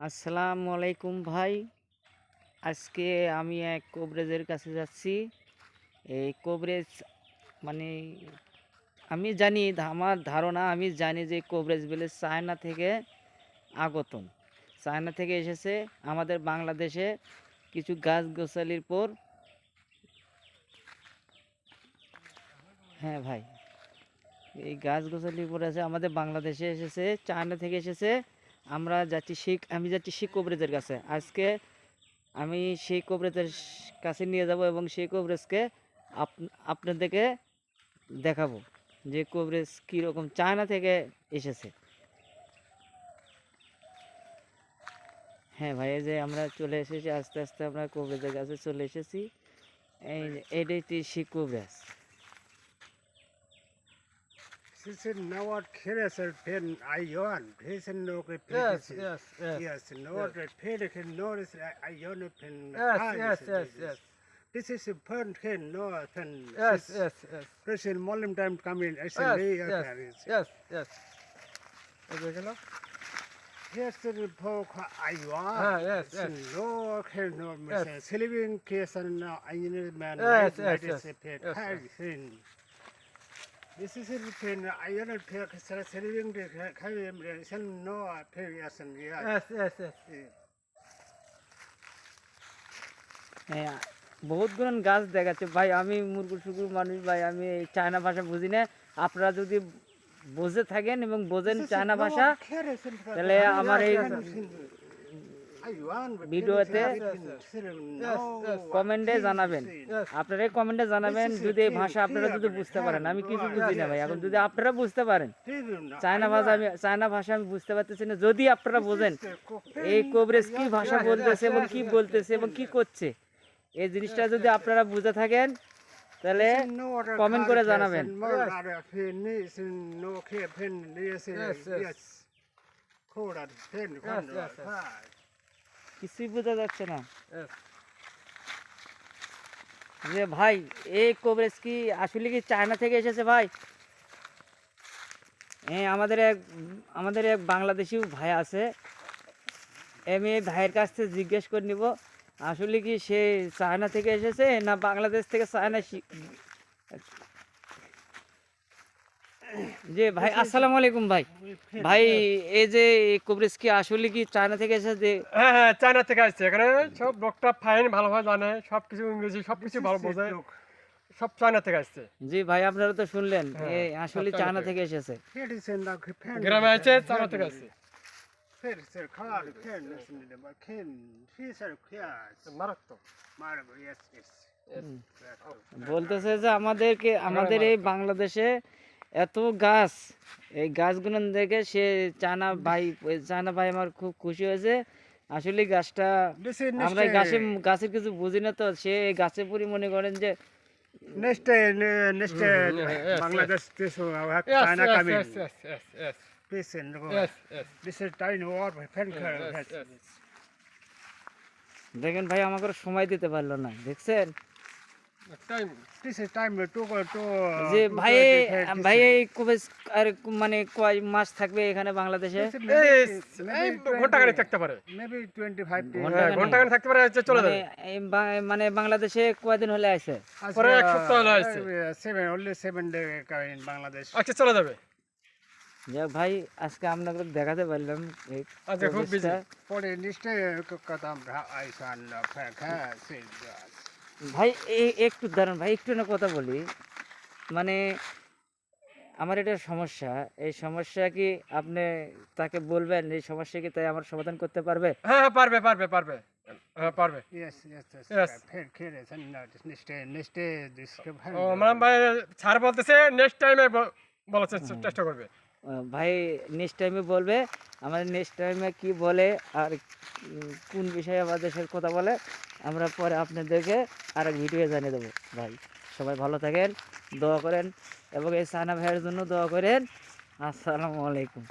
আসসালামু আলাইকুম ভাই। আজকে আমি এক কবরেজের কাছে যাচ্ছি। এই কবরেজ মানে আমি জানি, আমার ধারণা আমি জানি যে কবরেজ ভিলেজ চায়না থেকে আগতন চায়না থেকে এসেছে আমাদের বাংলাদেশে কিছু গাছ গোছালির পর। হ্যাঁ ভাই, এই গাছ গোছালির পর আছে আমাদের বাংলাদেশে এসেছে, চায়না থেকে এসেছে। আমরা যাচ্ছি সেই আমি যাচ্ছি সেই কবরেজের কাছে। আজকে আমি সেই কবরেজের কাছে নিয়ে যাব এবং সেই কবরেজকে আপ- আপনাদেরকে দেখাবো যে কবরেজ কীরকম চায়না থেকে এসেছে। হ্যাঁ ভাই যে আমরা চলে এসেছি, আস্তে আস্তে আমরা কবরেজের কাছে চলে এসেছি। এই এটাই সেই কবরেজ। this is not Kirasal pen ion. This is no pen. Yes, yes, yes. No not yes. pen can notice ion pen. Yes, yes, yes, yes. This is a pen can no pen. Yes, yes, yes. Present molem time coming. in. Yes, yes, yes, yes. Hello. Yes, the book ion. Ah, yes, yes. No can no yes. Sleeping case and engineer man. Yes, yes, yes. Yes, yes. Sin. This is a pen ayon the no pen and. Yes, yes, yes. হ্যাঁ বহুত গুণ গাছ দেখাচ্ছে। ভাই আমি মুরগুর সুগুর মানুষ ভাই আমি এই চায়না ভাষা বুঝি না। আপনারা যদি বুঝে থাকেন এবং বোঝেন চায়না ভাষা তাহলে আমার এই ভিডিওতে কমেন্টে জানাবেন. আপনারা কমেন্টে জানাবেন যদি এই ভাষা আপনারা যদি বুঝতে পারেন। আমি কিছু বুঝি না ভাই। এখন যদি আপনারা বুঝতে পারেন চায়না ভাষা আমি চায়না ভাষা আমি বুঝতে পারতেছি না। যদি আপনারা বোঝেন এই কবরেজ কি ভাষা বলতেছে এবং কি বলতেছে এবং কি করছে এই জিনিসটা যদি আপনারা বুঝে থাকেন তাহলে কমেন্ট করে জানাবেন। কিছুই বোঝা যাচ্ছে না। যে ভাই এই কভারেজ কি আসলে কি চায়না থেকে এসেছে ভাই? হ্যাঁ আমাদের এক আমাদের এক বাংলাদেশি ভাই আছে। আমি এই ভাইয়ের কাছ থেকে জিজ্ঞেস করে নিব আসলে কি সে চায়না থেকে এসেছে না বাংলাদেশ থেকে চায়না যে ভাই আসসালামু আলাইকুম ভাই। ভাই এই যে কভারেজ কি আসলে কি চায়না থেকে এসেছে? হ্যাঁ হ্যাঁ চায়না থেকে আসছে। এখানে সব লোকটা ফাইন ভালোভাবে জানে সব কিছু ইংরেজি সব কিছু ভালো বোঝে। সব চায়না থেকে আসছে। জি ভাই আপনারা তো শুনলেন হ্যাঁ, এ আসলে চায়না চায়না থেকে। এসেছে। গ্রামে আছে চায়না থেকে আসছে। মারাত্মক। বলতেছে যে আমাদেরকে আমাদের এই বাংলাদেশে এত গাছ। এই গাছগুলো দেখে সে চানা ভাই চানা ভাই আমার খুব খুশি হয়েছে। আসলে গাছটা আমরা গাছে গাছের কিছু বুঝি না তো সে গাছে পুরি মনে করেন যে দেখেন ভাই আমাকে সময় দিতে পারল না দেখছেন? যে ভাই কবে আর মানে কয় মাস থাকবে এখানে বাংলাদেশে? This is এই maybe- এই maybe ঘণ্টা খানিক থাকতে পারে। Maybe 25 days. ঘণ্টা হ্যাঁ, খানিক। থাকতে পারে চলে যাবে। মানে বাংলাদেশে কয়দিন হলে আছে পরে এক uh, সপ্তাহ হলো uh, আচ্ছা চলে যাবে। যাক ভাই আজকে আপনাকে দেখাতে পারলাম খুব the আইসান ফেকা সিল ভাই এই একটু দাঁড়ান ভাই একটু না কথা বলি। মানে আমার এটা সমস্যা। এই সমস্যা কি আপনি তাকে বলবেন? এই সমস্যা কি তাই আমার সমাধান করতে পারবে? হ্যাঁ হ্যাঁ পারবে পারবে পারবে। হ্যাঁ পারবে. ও ভাই স্যার বলতেছে নেক্সট টাইমে বলার চেষ্টা- চেষ্টা করবে। ভাই নেক্সট টাইমে বলবে আমাদের নেক্সট টাইমে কি বলে আর কোন বিষয়ে আমাদের সাথে কথা বলে আমরা পরে আপনাদেরকে আরেক ভিডিও জানিয়ে দেবো। ভাই, সবাই ভালো থাকেন, দোয়া করেন এবং এই সানা ভাইয়ের জন্য দোয়া করেন। আসসালামু আলাইকুম।